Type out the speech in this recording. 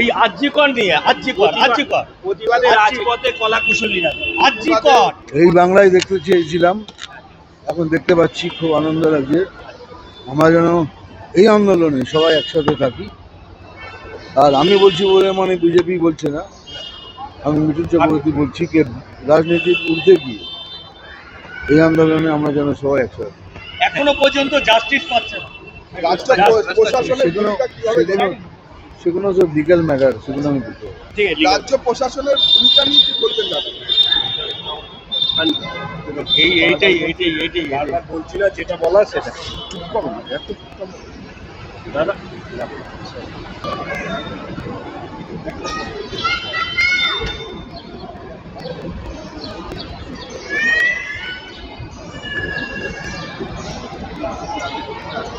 এই আর্যিকর নিয়ে আর্যিকর আর্যিকর। প্রতিবাদে রাজপথে কলা কুশলীরা আর্যিকর। এই বাংলায় দেখতে চেয়েছিলাম এখন দেখতে পাচ্ছি খুব আনন্দ লাগছে। আমরা যেন এই আন্দোলনে সবাই একসাথে থাকি। আর আমি বলছি বলে মানে বিজেপি বলছে না আমি মিঠুন চক্রবর্তী বলছি কে রাজনীতির ঊর্ধ্বে গিয়ে এই আন্দোলনে আমরা যেন সবাই একসাথে এখনও পর্যন্ত জাস্টিস পাচ্ছে না। সেগুলো সেগুলো সেগুলো সব লিগাল ম্যাটার সেগুলো আমি আছে রাজ্য প্রশাসনের ভূমিকা নিয়ে কি বলবেন দাদা এই এইটাই এইটাই এইটাই এইটাই। বলছি না যেটা বলার সেটা। চুপ করো না এত চুপ করো। দাদা